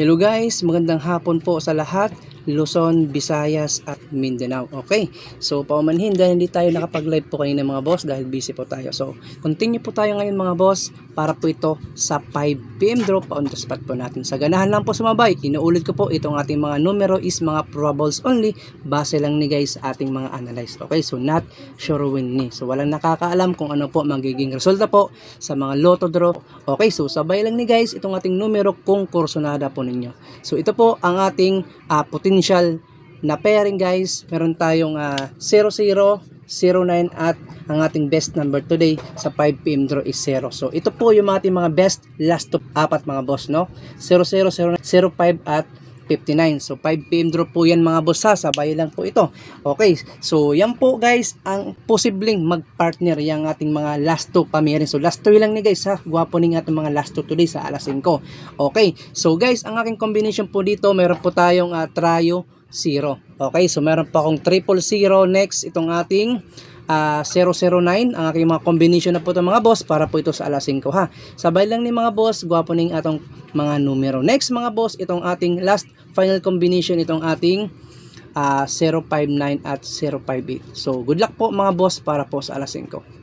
Hello guys, magandang hapon po sa lahat. Luzon, Visayas at Mindanao. Okay, so paumanhin dahil hindi tayo nakapag-live po kanina mga boss dahil busy po tayo. So, continue po tayo ngayon mga boss para po ito sa 5pm drop on the spot po natin. Sa ganahan lang po sumabay, inuulit ko po itong ating mga numero is mga probables only. Base lang ni guys ating mga analyze. Okay, so not sure win ni. So, walang nakakaalam kung ano po magiging resulta po sa mga lotto draw. Okay, so sabay lang ni guys itong ating numero kung kursonada po ninyo. So, ito po ang ating ah, potential na pairing guys. Meron tayong ah, 00, 09 at ang ating best number today sa 5pm draw is 0. So ito po yung ating mga best last top apat mga boss no. 00, 09, 05 at 59. So 5pm draw po yan mga boss ha. Sabay lang po ito. Okay. So yan po guys ang posibleng mag-partner yung ating mga last two pamirin. So last two lang ni guys ha. Gwapo ning ating mga last two today sa alas 5. Okay. So guys ang aking combination po dito meron po tayong uh, trio 0. Okay, so meron pa akong triple 0 next itong ating ah, 009 ang aking mga combination na po itong mga boss para po ito sa alas 5 ha. Sabay lang ni mga boss, gwapo ning atong mga numero. Next mga boss, itong ating last final combination itong ating ah, 059 at 058. So good luck po mga boss para po sa alas 5.